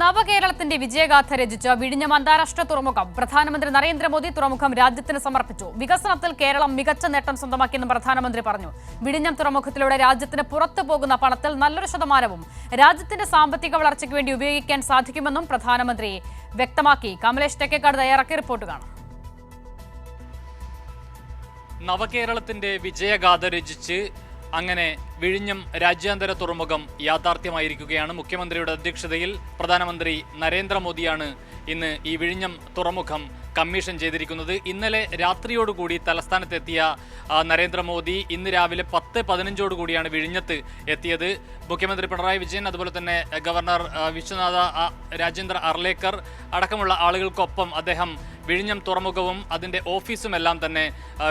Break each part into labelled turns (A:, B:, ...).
A: നവകേരളത്തിന്റെ വിജയഗാഥ രചിച്ച വിഴിഞ്ഞം അന്താരാഷ്ട്ര തുറമുഖം. പ്രധാനമന്ത്രി നരേന്ദ്രമോദി തുറമുഖം രാജ്യത്തിന് സമർപ്പിച്ചു. വികസനത്തിൽ കേരളം മികച്ച നേട്ടം സ്വന്തമാക്കിയെന്നും പ്രധാനമന്ത്രി പറഞ്ഞു. വിഴിഞ്ഞം തുറമുഖത്തിലൂടെ രാജ്യത്തിന് പുറത്തു പോകുന്ന പണത്തിൽ നല്ലൊരു ശതമാനവും രാജ്യത്തിന്റെ സാമ്പത്തിക വളർച്ചയ്ക്ക് വേണ്ടി ഉപയോഗിക്കാൻ സാധിക്കുമെന്നും പ്രധാനമന്ത്രി വ്യക്തമാക്കി. കമലേഷ് ടെക്കേക്കാട് തയ്യാറാക്കിയ റിപ്പോർട്ട് കാണാം.
B: നവകേരളത്തിന്റെ വിജയഗാഥ രചിച്ച് അങ്ങനെ വിഴിഞ്ഞം രാജ്യാന്തര തുറമുഖം യാഥാർത്ഥ്യമായിരിക്കുകയാണ്. മുഖ്യമന്ത്രിയുടെ അധ്യക്ഷതയിൽ പ്രധാനമന്ത്രി നരേന്ദ്രമോദിയാണ് ഇന്ന് ഈ വിഴിഞ്ഞം തുറമുഖം കമ്മീഷൻ ചെയ്തിരിക്കുന്നത്. ഇന്നലെ രാത്രിയോടുകൂടി തലസ്ഥാനത്തെത്തിയ നരേന്ദ്രമോദി ഇന്ന് രാവിലെ പത്ത് പതിനഞ്ചോടുകൂടിയാണ് വിഴിഞ്ഞത്ത് എത്തിയത്. മുഖ്യമന്ത്രി പിണറായി വിജയൻ അതുപോലെ തന്നെ ഗവർണർ വിശ്വനാഥ രാജേന്ദ്ര അർലേക്കർ അടക്കമുള്ള ആളുകൾക്കൊപ്പം അദ്ദേഹം വിഴിഞ്ഞം തുറമുഖവും അതിന്റെ ഓഫീസുമെല്ലാം തന്നെ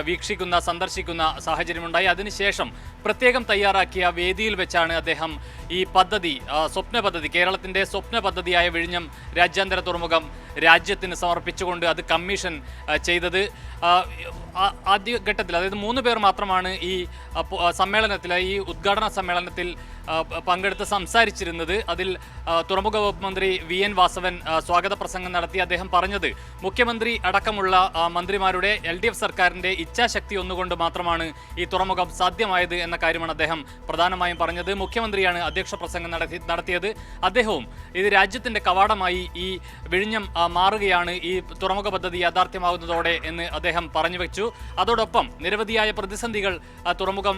B: വീക്ഷിക്കുന്ന സന്ദർശിക്കുന്ന സാഹചര്യമുണ്ടായി. അതിനുശേഷം പ്രത്യേകം തയ്യാറാക്കിയ വേദിയിൽ വെച്ചാണ് അദ്ദേഹം ഈ പദ്ധതി സ്വപ്ന പദ്ധതി കേരളത്തിന്റെ സ്വപ്ന പദ്ധതിയായ വിഴിഞ്ഞം രാജ്യാന്തര തുറമുഖം രാജ്യത്തിന് സമർപ്പിച്ചുകൊണ്ട് അത് കമ്മീഷൻ ചെയ്തത്. ആദ്യ ഘട്ടത്തിൽ അതായത് മൂന്ന് പേർ മാത്രമാണ് ഈ സമ്മേളനത്തിൽ ഈ ഉദ്ഘാടന സമ്മേളനത്തിൽ പങ്കെടുത്ത് സംസാരിച്ചിരുന്നത്. അതിൽ തുറമുഖ വകുപ്പ് മന്ത്രി വി എൻ വാസവൻ സ്വാഗത പ്രസംഗം നടത്തി അദ്ദേഹം പറഞ്ഞത്. മുഖ്യമന്ത്രി അടക്കമുള്ള മന്ത്രിമാരുടെ എൽ ഡി എഫ് സർക്കാരിന്റെ ഇച്ഛാശക്തി ഒന്നുകൊണ്ട് മാത്രമാണ് ഈ തുറമുഖം സാധ്യമായത് എന്ന കാര്യമാണ് അദ്ദേഹം പ്രധാനമായും പറഞ്ഞത്. മുഖ്യമന്ത്രിയാണ് അധ്യക്ഷ പ്രസംഗം നടത്തി നടത്തിയത് അദ്ദേഹവും. ഇത് രാജ്യത്തിന്റെ കവാടമായി ഈ വിഴിഞ്ഞം മാറുകയാണ് ഈ തുറമുഖ പദ്ധതി യാഥാർത്ഥ്യമാകുന്നതോടെ എന്ന് അദ്ദേഹം പറഞ്ഞു വെച്ചു. അതോടൊപ്പം നിരവധിയായ പ്രതിസന്ധികൾ തുറമുഖം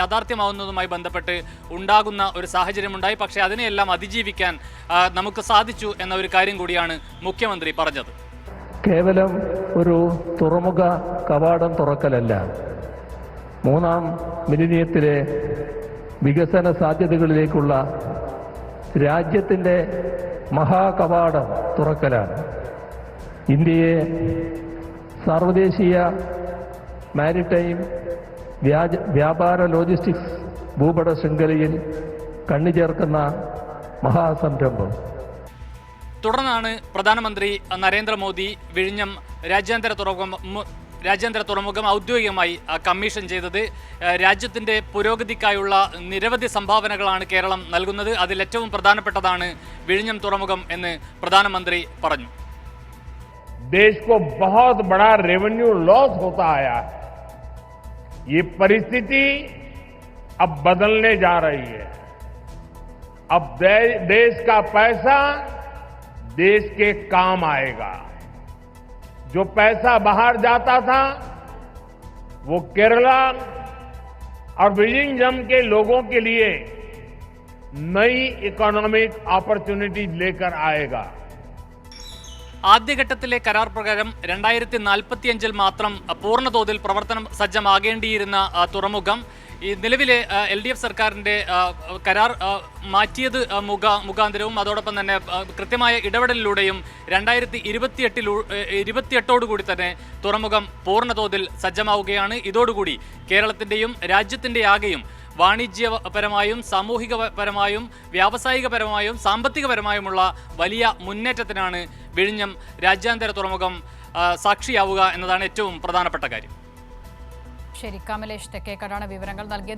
B: യാഥാർത്ഥ്യമാകുന്നതുമായി ബന്ധപ്പെട്ട് ഉണ്ടാകുന്ന ഒരു സാഹചര്യമുണ്ടായി. പക്ഷേ അതിനെയെല്ലാം അതിജീവിക്കാൻ നമുക്ക് സാധിച്ചു എന്ന ഒരു കാര്യം കൂടിയാണ് മുഖ്യമന്ത്രി പറഞ്ഞത്.
C: കേവലം ഒരു തുറമുഖ കവാടം തുറക്കലല്ല. മൂന്നാം മിലിനിയത്തിലെ വികസന സാധ്യതകളിലേക്കുള്ള രാജ്യത്തിന്റെ മഹാകവാടം തുറക്കലാണ്. ഇന്ത്യയെ സാർവദേശീയ മാരിടൈം വ്യാജ വ്യാപാര ലോജിസ്റ്റിക്സ് ഭൂപട ശൃംഖലയിൽ കണ്ണുചേർക്കുന്ന മഹാസംരംഭം.
B: തുടർന്നാണ് പ്രധാനമന്ത്രി നരേന്ദ്രമോദി വിഴിഞ്ഞം രാജ്യാന്തര തുറമുഖം രാജ്യാന്തര തുറമുഖം ഔദ്യോഗികമായി ആ, കമ്മീഷൻ ചെയ്തത് ആ, രാജ്യത്തിൻ്റെ പുരോഗതിക്കായുള്ള നിരവധി സംഭാവനകളാണ് കേരളം നൽകുന്നത് അതിൽ ഏറ്റവും പ്രധാനപ്പെട്ടതാണ് വിഴിഞ്ഞം തുറമുഖം എന്ന് പ്രധാനമന്ത്രി പറഞ്ഞു
D: देश को बहुत बड़ा रेवेन्यू लॉस होता आया है ये परिस्थिति अब बदलने जा रही है अब दे- देश का पैसा देश के काम आएगा जो पैसा बाहर जाता था, वो केरला और बिजिंगजम के लोगों के लिए नई इकोनॉमिक अपॉर्चुनिटीज़ लेकर आएगा।
B: ആദ്യഘട്ടത്തിലെ കരാർ പ്രകാരം രണ്ടായിരത്തി നാൽപ്പത്തിയഞ്ചിൽ മാത്രം പൂർണതോതിൽ പ്രവർത്തനം സജ്ജമാകേണ്ടിയിരുന്ന തുറമുഖം ഈ നിലവിലെ എൽ ഡി എഫ് സർക്കാരിന്റെ കരാർ മാറ്റിയത് മുഖ മുഖാന്തരവും അതോടൊപ്പം തന്നെ കൃത്യമായ ഇടപെടലിലൂടെയും രണ്ടായിരത്തി ഇരുപത്തിയെട്ടിലൂ ഇരുപത്തിയെട്ടോടുകൂടി തന്നെ തുറമുഖം പൂർണതോതിൽ സജ്ജമാവുകയാണ്. ഇതോടുകൂടി കേരളത്തിന്റെയും രാജ്യത്തിന്റെ ആകെയും വാണിജ്യപരമായും സാമൂഹികപരമായും വ്യാവസായികപരമായും സാമ്പത്തികപരമായുമുള്ള വലിയ മുന്നേറ്റത്തിനാണ് വിഴിഞ്ഞം രാജ്യാന്തര തുറമുഖം സാക്ഷിയാവുക എന്നതാണ് ഏറ്റവും പ്രധാനപ്പെട്ട കാര്യം.
A: ശരി കമലേഷ് തെക്കേക്കാടാണ് വിവരങ്ങൾ നൽകിയത്.